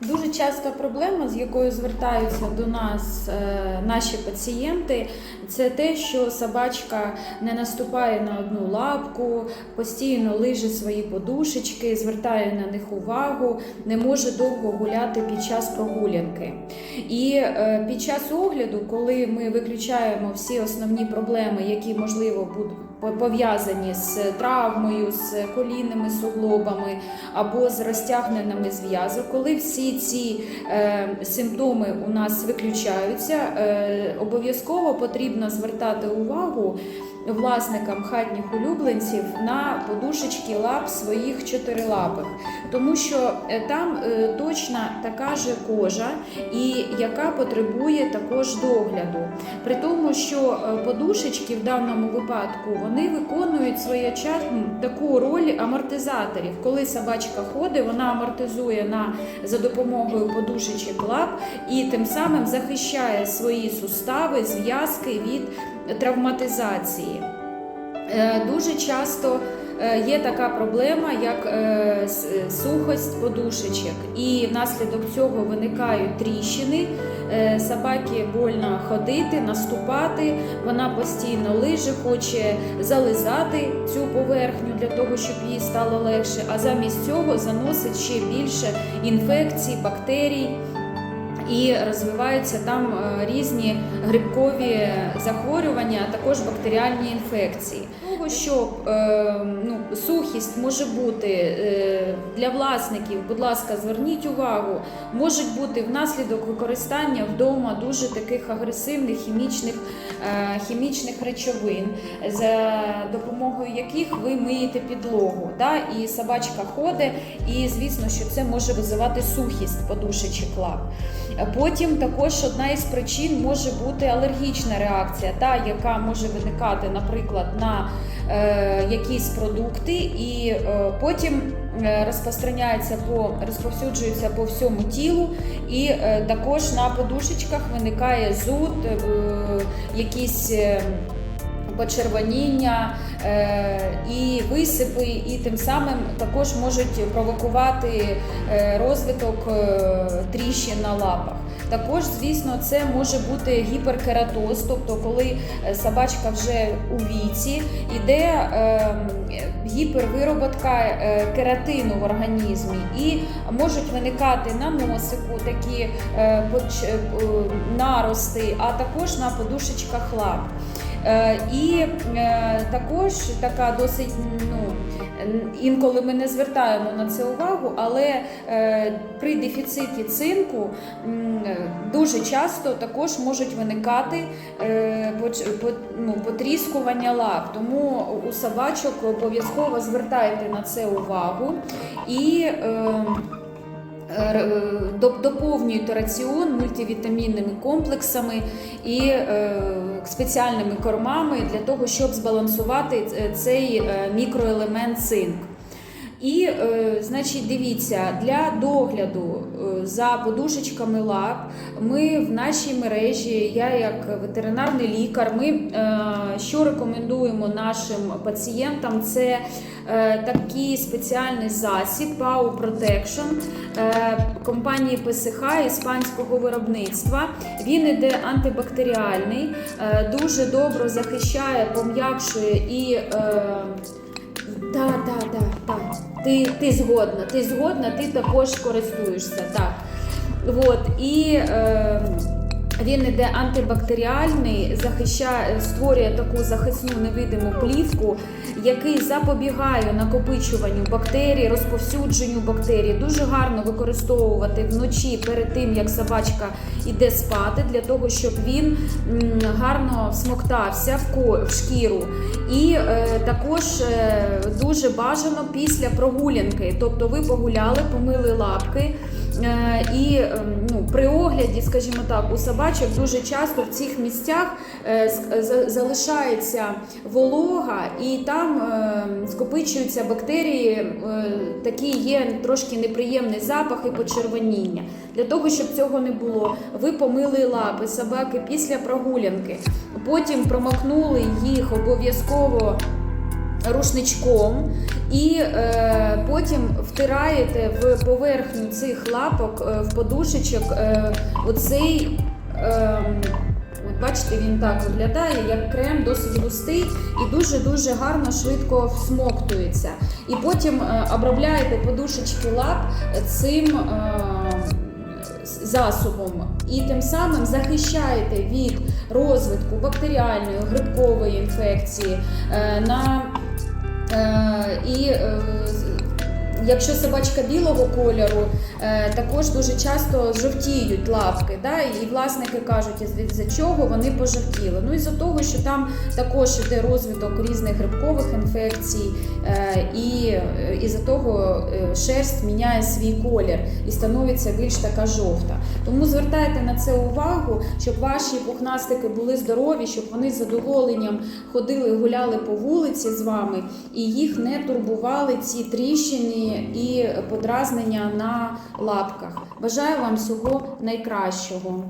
Дуже часта проблема, з якою звертаються до нас е, наші пацієнти, це те, що собачка не наступає на одну лапку, постійно лиже свої подушечки, звертає на них увагу, не може довго гуляти під час прогулянки. І е, під час огляду, коли ми виключаємо всі основні проблеми, які можливо будуть пов'язані з травмою, з колінними суглобами або з розтягненими зв'язок, коли всі ці е, симптоми у нас виключаються, е, обов'язково потрібно звертати увагу власникам хатніх улюбленців на подушечки лап своїх чотирилапих, тому що е, там е, точна така же кожа, і яка потребує також догляду. При тому, що е, подушечки в даному випадку вони виконують своєчасну таку роль амортизаторів. Коли собачка ходить, вона амортизує на за допомогою подушечок лап і тим самим захищає свої сустави, зв'язки від травматизації. Е, Дуже часто е, є така проблема, як е, сухость подушечок, і внаслідок цього виникають тріщини. Собаки больно ходити, наступати. Вона постійно лиже, хоче зализати цю поверхню для того, щоб їй стало легше. А замість цього заносить ще більше інфекцій, бактерій. І розвиваються там е, різні грибкові захворювання, а також бактеріальні інфекції. Того, що е, ну, сухість може бути е, для власників, будь ласка, зверніть увагу, можуть бути внаслідок використання вдома дуже таких агресивних хімічних, е, хімічних речовин, за допомогою яких ви миєте підлогу. Да? І собачка ходить, і звісно, що це може визивати сухість подушечок лап. Потім також одна із причин може бути алергічна реакція, та яка може виникати, наприклад, на якісь продукти, і е, потім е, розпространяється по розповсюджується по всьому тілу, і е, також на подушечках виникає зуд, е, якісь. е, Почервоніння е, і висипи, і тим самим також можуть провокувати е, розвиток е, тріщин на лапах. Також, звісно, це може бути гіперкератоз, тобто коли е, собачка вже у віці, іде е, гіпервироботка е, кератину в організмі, і можуть виникати на носику такі е, нарости, а також на подушечках лап. І також така досить. Інколи ми не звертаємо на це увагу, але е, при дефіциті цинку дуже часто також можуть виникати е, ну, потріскування лап. Тому у собачок обов'язково звертайте на це увагу і. Е, Р- е, доп- доповнюєте раціон мультивітамінними комплексами і спеціальними кормами для того, щоб збалансувати е, цей е, мікроелемент цинк. І, е, значить, дивіться, для догляду е, за подушечками лап ми в нашій мережі, я як ветеринарний лікар, ми е, що рекомендуємо нашим пацієнтам, це такий спеціальний засіб Pau Protection компанії ПСХ іспанського виробництва. Він іде антибактеріальний, дуже добре захищає, пом'якшує і. Так, так, так, так. Ти, ти згодна, ти згодна, ти також користуєшся. Так. От, і е, він іде антибактеріальний, захищає, створює таку захисну невидиму плівку, який запобігає накопичуванню бактерій, розповсюдженню бактерій. Дуже гарно використовувати вночі перед тим, як собачка йде спати, для того, щоб він гарно всмоктався в шкіру. І е, також е, дуже бажано після прогулянки. Тобто ви погуляли, помили лапки. Е, І е, ну, при огляді, скажімо так, у собачок дуже часто в цих місцях е, залишається волога, і там е, скопичуються бактерії, такі є трошки неприємний запах і почервоніння. Для того, щоб цього не було, ви помили лапи собаки після прогулянки, потім промокнули їх обов'язково рушничком і е, потім втираєте в поверхню цих лапок е, в подушечок е, оцей. Е, От бачите, він так виглядає, як крем, досить густий і дуже-дуже гарно швидко всмоктується. І потім е, обробляєте подушечки лап цим е, засобом. І тим самим захищаєте від розвитку бактеріальної, грибкової інфекції. е, на, і е, Якщо собачка білого кольору, е, також дуже часто жовтіють лапки, да? і власники кажуть, за чого вони пожовтіли. Ну із-за того, що там також іде розвиток різних грибкових інфекцій, е, і е, із-за того е, шерсть міняє свій колір і становиться більш така жовта. Тому звертайте на це увагу, щоб ваші пухнастики були здорові, щоб вони з задоволенням ходили, гуляли по вулиці з вами, і їх не турбували ці тріщини і подразнення на лапках. Бажаю вам всього найкращого.